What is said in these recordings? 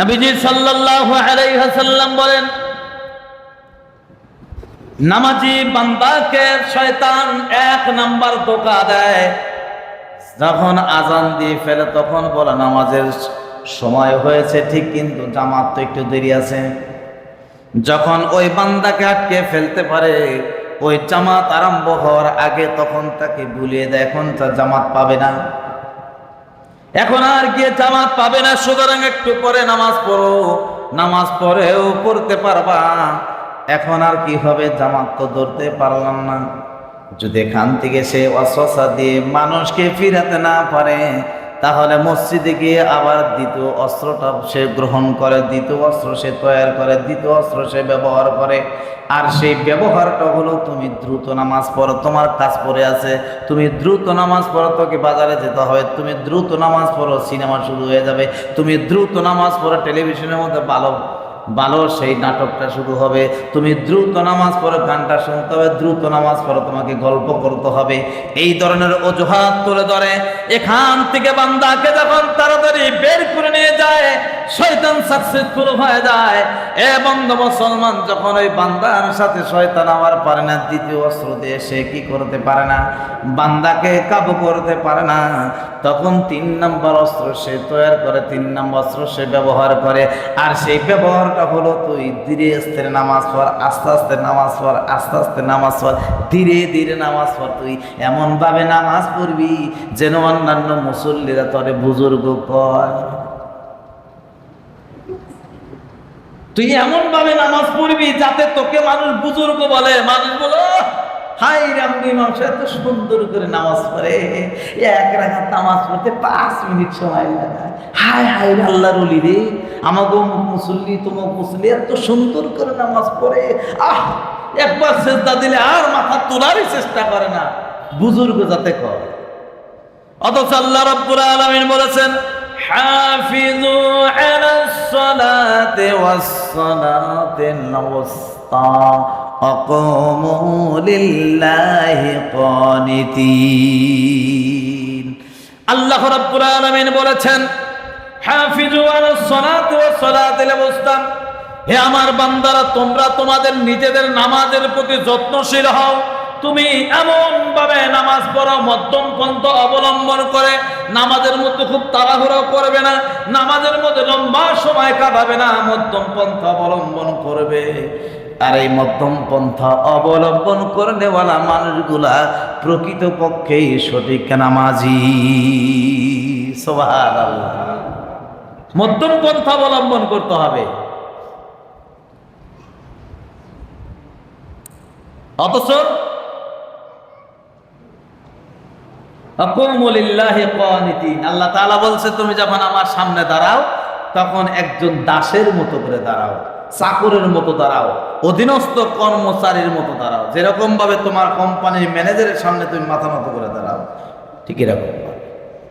নবীজি সাল্লাল্লাহু আলাইহি ওয়াসাল্লাম বলেন, নামাজি বান্দাকে শয়তান এক নাম্বার ধোকা দেয়। যখন আজান দিয়ে ফেলে তখন বলে, নামাজের সময় হয়েছে, ঠিক কিন্তু জামাত তো একটু দেরি আছে। যখন ওই বান্দাকে আটকে ফেলতে পারে, ওই জামাত আরম্ভ হওয়ার আগে তখন তাকে ভুলিয়ে দেয়, এখন তার জামাত পাবে না। এখন আর গিয়ে জামাত পাবে না, সুতরাং একটু পরে নামাজ পড়ো। নামাজ পড়েও পড়তে পারবা। এখন আর কি হবে, জামাত তো ধরতে পারলাম না। যদি এখান থেকে সে অস্বসা দিয়ে মানুষকে ফিরাতে না পারে তাহলে মসজিদে গিয়ে আবার দ্বিতীয় অস্ত্রটা সে গ্রহণ করে, দ্বিতীয় অস্ত্র সে তৈয়ার করে, দ্বিতীয় অস্ত্র সে ব্যবহার করে। আর সেই ব্যবহারটা হলো তুমি দ্রুত নামাজ পড়ো। তোমার কাজ পড়ে আছে, তুমি দ্রুত নামাজ পড়ো, তোকে বাজারে যেতে হবে। তুমি দ্রুত নামাজ পড়ো, সিনেমা শুরু হয়ে যাবে। তুমি দ্রুত নামাজ পড়ো, টেলিভিশনের মধ্যে ভালো ভালো, সেই নাটকটা শুরু হবে। তুমি দ্রুত নামাজ পরে গানটা শুনতে হবে, দ্রুত নামাজ পরে তোমাকে গল্প করতে হবে। এই ধরনের অজুহাত তুলে ধরে। এখান থেকে বান্দাকে যখন তাড়াতাড়ি বের করে নিয়ে যায় শয়তান সাকসেসফুল হয়ে যায়। এ বন্ধ মুসলমান, যখন ওই বান্দার সাথে শয়তান আমার পারে না, দ্বিতীয় অস্ত্র দিয়ে সে কি করতে পারে না? বান্দাকে কাবু করতে পারে না। তখন তিন নম্বর অস্ত্র সে তৈরি করে, তিন নম্বর অস্ত্র সে ব্যবহার করে। আর সেই ব্যবহারটা হলো, তুই ধীরে স্থিরে নামাজ পড়, আস্তে আস্তে নামাজ পড়, আস্তে আস্তে নামাজ পড়, ধীরে ধীরে নামাজ পড় তুই। এমনভাবে নামাজ পড়বি যেন অন্যান্য মুসল্লিরা তরে বুজুর্গ কয়। তুই এমন ভাবে নামাজ পড়বি যাতে তোকে মানুষ বুজুর্গ বলে। মানুষ বলো হাই রামনি মানুষ এত সুন্দর করে নামাজ পড়ে। এক রাখাত নামাজ পড়তে পাঁচ মিনিট সময় লাগায় হাই হাই আল্লাহর অলি রে। আমাকে মুসল্লি তমুক মুসল্লি এত সুন্দর করে নামাজ পড়ে। আহ, একবার চেষ্টা দিলে আর মাথা তোলারই চেষ্টা করে না। বুজুর্গ যাতে করে। অথচ আল্লাহ রব্বুল আলামিন বলেছেন, হাফিজু আলাস সালাতি ওয়াস সালাতিল ওয়াসতা আকামু লিল্লাহি কানিতিন আল্লাহ রাব্বুল আলামিন বলেছেন, হাফিজু আলাস সালাতি ওয়াস সালাতিল ওয়াসতা হে আমার বান্দারা, তোমরা তোমাদের নিজেদের নামাজের প্রতি যত্নশীল হও। তুমি এমন ভাবে নামাজ পড়ো মধ্যম পন্থ অবলম্বন করে, নামাজের মধ্যে খুব তাড়াহুড়ো করবে না, নামাজের মধ্যে লম্বা সময় কাটাবে না, মধ্যম পন্থা অবলম্বন করবে। আর এই মধ্যম পন্থা অবলম্বন করে নেওয়ালা মানুষগুলা প্রকৃত পক্ষেই সঠিক নামাজি। সোহার মধ্যম পন্থা অবলম্বন করতে হবে। অথচ আল্লাহ তাআলা বলছে, তুমি যখন আমার সামনে দাঁড়াও, তখন একজন দাসের মতো করে দাঁড়াও, চাকরের মতো দাঁড়াও, অধীনস্থ কর্মচারীর মতো দাঁড়াও। যেরকম ভাবে তোমার কোম্পানির ম্যানেজারের সামনে তুমি মাথা মতো করে দাঁড়াও, ঠিক এরকম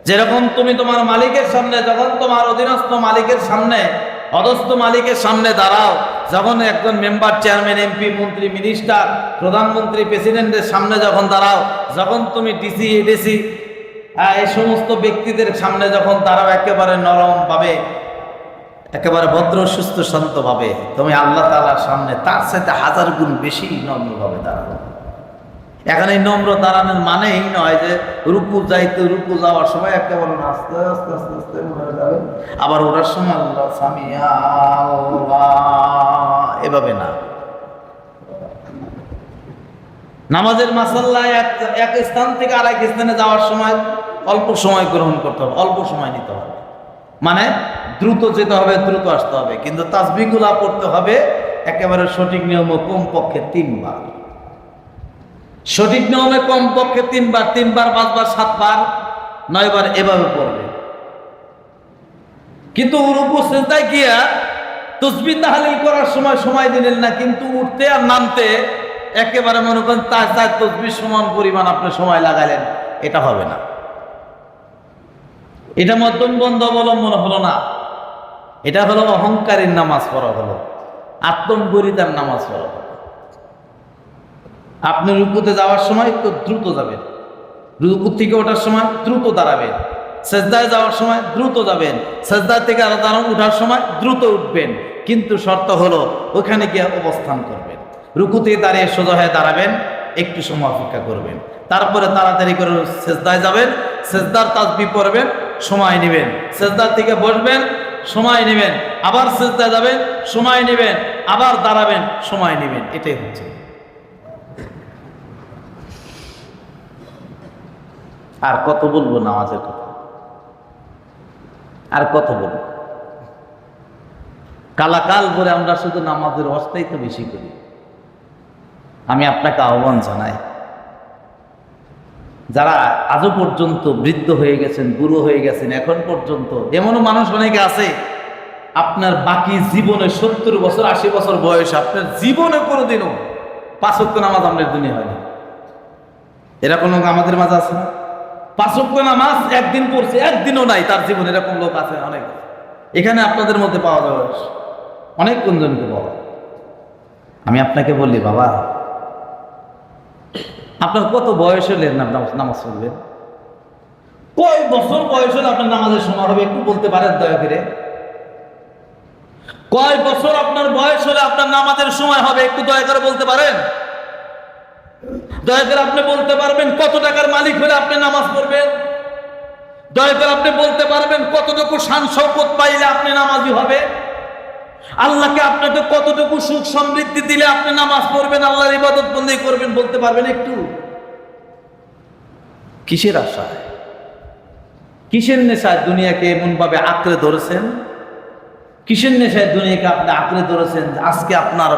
যেরকম তুমি তোমার মালিকের সামনে, যখন তোমার অধীনস্থ মালিকের সামনে, অধস্থ মালিকের সামনে দাঁড়াও যখন একজন মেম্বার, চেয়ারম্যান, এমপি, মন্ত্রী, মিনিস্টার, প্রধানমন্ত্রী, প্রেসিডেন্টের সামনে যখন দাঁড়াও, যখন তুমি ডিসি, এডিসি এই সমস্ত ব্যক্তিদের সামনে যখন তারাও একেবারে নরম পাবে একেবারে ভদ্র, সুস্থ, শান্তভাবে, তুমি আল্লাহ তালার সামনে তার সাথে হাজার গুণ বেশি নম্রভাবে দাঁড়াও। এখন নম্র দাঁড়ানোর মানে এই নয় যে রুকু যাইতে, রুকু যাওয়ার সময় একেবারে আস্তে আস্তে আস্তে আস্তে যাবে। আবার ওরার সময় আল্লাহ এভাবে না। নামাজের মাসাল্লায় এক এক স্থান থেকে আরেক স্থানে যাওয়ার সময় অল্প সময় গ্রহণ করতে হবে, অল্প সময় নিতে হবে। মানে দ্রুত যেতে হবে, দ্রুত আসতে হবে। কিন্তু তাসবিগুলা পড়তে হবে, একেবারে সঠিক নিয়ম কমপক্ষে তিনবার। সঠিক নিয়মে কমপক্ষে তিনবার তিনবার, পাঁচবার, সাতবার, নয়বার এভাবে পড়বে। কিন্তু রূপু সেজদায় গিয়া তসবি তাহালিল করার সময় সময় দিলেন না, কিন্তু উঠতে আর নামতে একেবারে মনে করেন তার তার তসবির সমান পরিমাণ আপনি সময় লাগালেন, এটা হবে না। এটা মধ্যম বন্ধ অবলম্বন হলো না। এটা হলো অহংকারীর নামাজ পড়া হলো আত্মম্বরিতার নামাজ পড়া হলো। আপনি রুকুতে যাওয়ার সময় একটু দ্রুত যাবেন। রুকু থেকে ওঠার সময় দ্রুত দাঁড়াবেন। সেজদায় যাওয়ার সময় দ্রুত যাবেন। সেজদায় থেকে আলাদা উঠার সময় দ্রুত উঠবেন। কিন্তু শর্ত হলো, ওখানে গিয়ে অবস্থান করবেন। রুকুতে দাঁড়িয়ে সোজা হয়ে দাঁড়াবেন, একটু সময় অপেক্ষা করবেন। তারপরে তাড়াতাড়ি করে সেজদায় যাবেন, সেজদার তাজবি পড়বেন, সময় নেবেন। সেজদার থেকে বসবেন, সময় নেবেন। আবার সেজদায় যাবেন, সময় নেবেন। আবার দাঁড়াবেন, সময় নেবেন। এটাই হচ্ছে আর কত বলব নামাজের কথা? আর কত বলব? কালাকাল বলে আমরা শুধু নামাজের অস্থায়ী তো বেশি করি। আমি আপনাকে আহ্বান জানাই, যারা আজও পর্যন্ত বৃদ্ধ হয়ে গেছেন, বুড়ো হয়ে গেছেন, এখন পর্যন্ত, এমনও মানুষ অনেকে আছে, আপনার বাকি জীবনে সত্তর বছর, আশি বছর বয়স, আপনার জীবনে কোনোদিনও পাঁচক্য নামাজ আমাদের দুনিয়া হয়নি এরকম আমাদের মাঝে আছে না? পাঁচক্য নামাজ একদিন পড়ছে, একদিনও নাই, তার জীবনে এরকম লোক আছে অনেক। এখানে আপনাদের মধ্যে পাওয়া যাবে। অনেক কোনজনকে পাওয়া। আমি আপনাকে বলি, বাবা, আপনার কত বয়স হলে নামাজ পড়বেন কয় বছর বয়স হলে আপনার নামাজের সময় হবে? একটু বলতে পারেন দয়া করে। কয় বছর আপনার বয়স হলে আপনার নামাজের সময় হবে? একটু দয়া করে বলতে পারেন? দয়া করে আপনি বলতে পারবেন কত টাকার মালিক হলে আপনি নামাজ পড়বেন? দয়া করে আপনি বলতে পারবেন কতটুকু শান সম্পদ পাইলে আপনি নামাজি হবে? আল্লাহকে আপনাকে কতটুকু সুখ সমৃদ্ধি দিলে আপনি নামাজ পড়বেন, আল্লাহর ইবাদত বন্দী করবেন বলতে পারবেন একটু? কিসের আশায়? কিসের নেশায় দুনিয়াকে এমন ভাবে আঁকড়ে ধরেছেন? কিসের নেশায় দুনিয়াকে আপনি আঁকড়ে ধরেছেন আজকে আপনার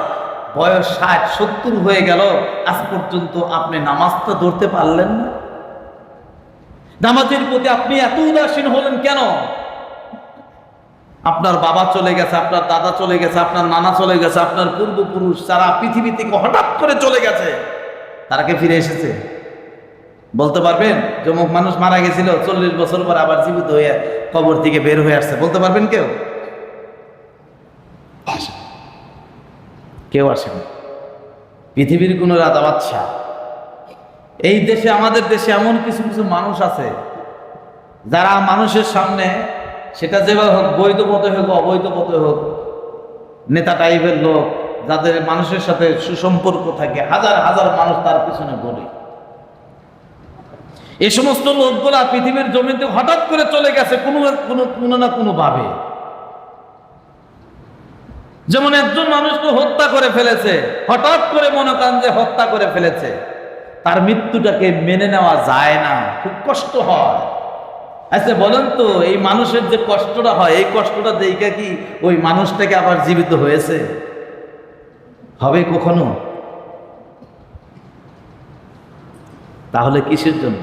বয়স ষাট, সত্তর হয়ে গেল, আজ পর্যন্ত আপনি নামাজটা ধরতে পারলেন না। নামাজের প্রতি আপনি এত উদাসীন হলেন কেন? আপনার বাবা চলে গেছে, আপনার দাদা চলে গেছে, আপনার নানা চলে গেছে, আপনার পূর্বপুরুষ যারা পৃথিবী থেকে হঠাৎ করে চলে গেছে। তারা কি ফিরে এসেছে? বলতে পারবেন, যমুক মানুষ মারা গেছিল, চল্লিশ বছর পর আবার জীবিত হয়ে কবর থেকে বের হয়ে আসছে। বলতে পারবেন কেউ? কেউ আসেন পৃথিবীর কোন রাজা বাচ্চা এই দেশে, আমাদের দেশে এমন কিছু কিছু মানুষ আছে, যারা মানুষের সামনে সেটা যেভাবে হোক, বৈধ পথে হোক, অবৈধ পথে হোক, নেতা টাইপের লোক, যাদের মানুষের সাথে সুসম্পর্ক থাকে, হাজার হাজার মানুষ তার পিছনে বলে এই সমস্ত লোকগুলা পৃথিবীর জমিতে হঠাৎ করে চলে গেছে কোনো কোনো কোনো না কোনো ভাবে যেমন একজন মানুষকে হত্যা করে ফেলেছে, হঠাৎ করে মনে করেন যে হত্যা করে ফেলেছে, তার মৃত্যুটাকে মেনে নেওয়া যায় না, খুব কষ্ট হয়। আচ্ছা বলেন তো, এই মানুষের যে কষ্টটা হয়, এই কষ্টটা দেখে কি ওই মানুষটাকে আবার জীবিত হয়েছে? হবে কখনো? তাহলে কিসের জন্য?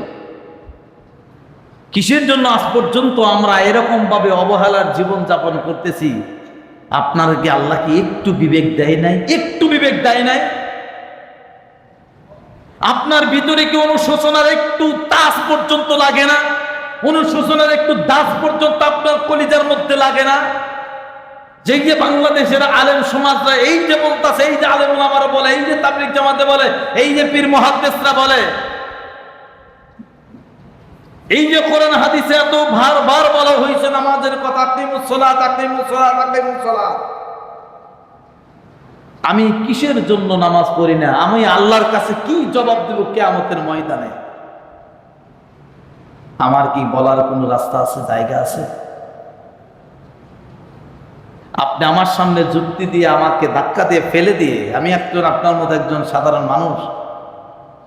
কিসের জন্য আজ পর্যন্ত আমরা এরকম ভাবে অবহেলার জীবন যাপন করতেছি? আপনার কি আল্লাহ কি একটু বিবেক দেয় নাই? একটু বিবেক দেয় নাই? আপনার ভিতরে কি অনুশোচনার একটু তাস পর্যন্ত লাগে না? অনুশোচনার একটু দাস পর্যন্ত আপনার কলিজার মধ্যে লাগে না? যে যে বাংলাদেশের আলেম সমাজরা এই যে বলতাছে, এই যে আলেম আমার বলে, এই যে তাবলিক জামাতে বলে, এই যে পীর মহাদ্দেশরা বলে এই যে কোরআন হাদিসে এত ভার বার বলা হয়েছে নামাজের কথা আকিমুসলা আকিমুসলা আকিমুসলা আমি কিসের জন্য নামাজ পড়ি না? আমি আল্লাহর কাছে কি জবাব দেব কেয়ামতের ময়দানে? আমার কি বলার কোনো রাস্তা আছে, জায়গা আছে? আপনি আমার সামনে যুক্তি দিয়ে আমাকে ধাক্কা দিয়ে ফেলে দিয়ে, আমি একজন, আপনার মতো একজন সাধারণ মানুষ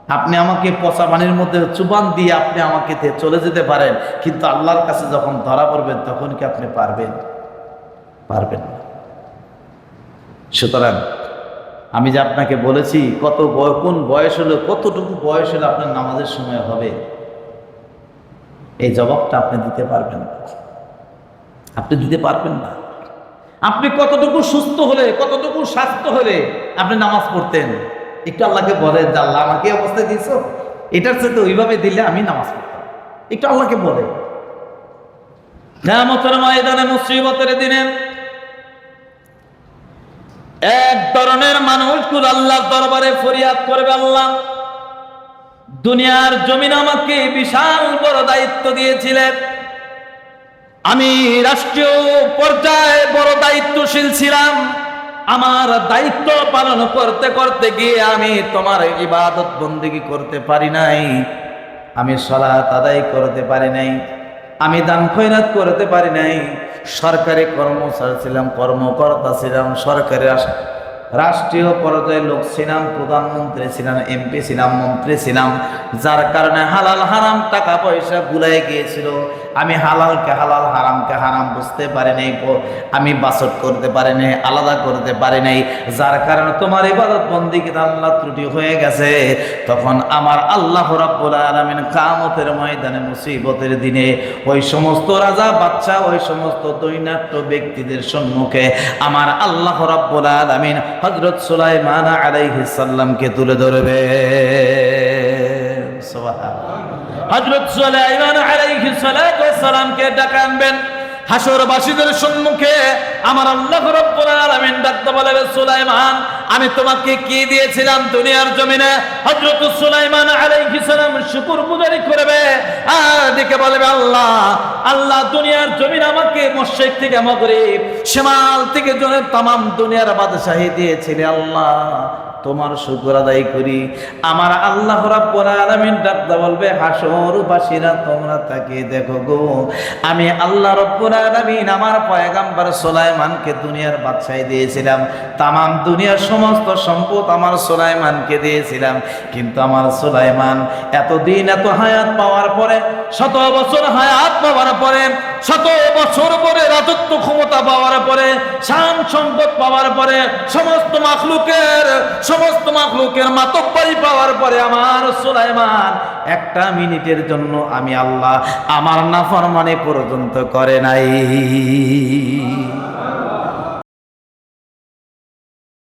আপনি আমাকে পচা পানির মধ্যে চুবান দিয়ে আপনি আমাকে চলে যেতে পারেন, কিন্তু আল্লাহর কাছে যখন ধরা পড়বেন, তখন কি আপনি পারবেন? পারবেন না। সুতরাং আমি যে আপনাকে বলেছি, কত কোন বয়স হলে, কতটুকু বয়স হলে আপনার নামাজের সময় হবে? এই জবাবটা আপনি দিতে পারবেন না। আপনি দিতে পারবেন না। আপনি কতটুকু সুস্থ হলে, কতটুকু স্বাস্থ্য হলে আপনি নামাজ পড়তেন? একটু আল্লাহকে বলে যে আল্লাহ, আমাকে অবস্থায় দিয়েছ? এটার সাথে ওইভাবে দিলে আমি নামাজ পড়তাম। একটু আল্লাহকে বলে। কেয়ামতের ময়দানে, মুসিবতের দিনে এক ধরনের মানুষগুলো আল্লাহর দরবারে ফরিয়াদ করবে আল্লাহ। দুনিয়ার জমিন আমাকে বিশাল বড় দায়িত্ব দিয়েছিলেন। আমি রাষ্ট্রীয় পর্যায়ে বড় দায়িত্বশীল ছিলাম। আমার দায়িত্ব পালন করতে করতে গিয়ে আমি তোমার ইবাদত বন্দিগি করতে পারি নাই। আমি সলাত আদায় করতে পারি নাই। আমি দান খৈরাত করতে পারি নাই। সরকারি কর্মচারী ছিলাম, কর্মকর্তা ছিলাম, সরকারি রাষ্ট্রীয় পর্যায়ে লোক ছিলাম, প্রধানমন্ত্রী ছিলাম, এমপি ছিলাম, মন্ত্রী ছিলাম, যার কারণে হালাল হারাম টাকা পয়সা গুলাই গিয়েছিল। আমি হালালকে হালাল, হারামকে হারাম বুঝতে পারি নাই আমি বাসট করতে পারি নাই, আলাদা করতে পারি নাই। যার কারণে তোমার ইবাদত বন্দিকে আল্লাহ ত্রুটি হয়ে গেছে। তখন আমার আল্লাহ রাব্বুল আলামিন কামতের ময়দানে মুসিবতের দিনে ওই সমস্ত রাজা বাচ্চা ওই সমস্ত দৈনাট্য ব্যক্তিদের সম্মুখে আমার আল্লাহ রাব্বুল আলামিন হযরত সুলাইমান আলাইহিস সালামকে তুলে ধরবে। হজরত সুলাইমান আলাইহিস সালাতু ওয়াস সালামকে ডাকা আনবেন। হাসরবাসীদের সম্মুখে আমার আল্লাহ রব্বুল আলামিন ডাকতে বলে সুলাইমান আমি তোমাকে কি দিয়েছিলাম দুনিয়ার জমিনে? হজরত সুলাইমান আলাইহিস সালাম শুকুর গুজারি করবে। আদিকে বলবে, আল্লাহ আল্লাহ দুনিয়ার জমিন আমাকে মসজিদ থেকে মাগরিব শ্যামাল থেকে জনে तमाम দুনিয়ার বাদশাহী দিয়েছিলে। আল্লাহ, তোমার শুকর আদায় করি। আমার আল্লাহ রাব্বুল আলামিন ডাকদা বলবে, হাসর বাসীরা, তোমরা তাকে দেখো গো। আমি আল্লাহ রাব্বুল আলামিন আমার পয়গাম্বর সুলাইমানকে দুনিয়ার বাদশাহী দিয়েছিলাম। তাম দুনিয়ার সমস্ত সম্পদ আমার সুলাইমানকে দিয়েছিলাম। কিন্তু আমার সুলাইমান এতদিন এত হায়াত পাওয়ার পরে, শত বছর হায়াত পাওয়ার পরে, শত বছর পরে রাজত্ব ক্ষমতা পাওয়ার পরে, শান সম্পদ পাওয়ার পরে, সমস্ত মাখলুকের সমস্ত মাখলুকের মাতব্বারি পাওয়ার পরে আমার সুলাইমান একটা মিনিটের জন্য আমি আল্লাহ আমার নাফরমানি পর্যন্ত করে নাই।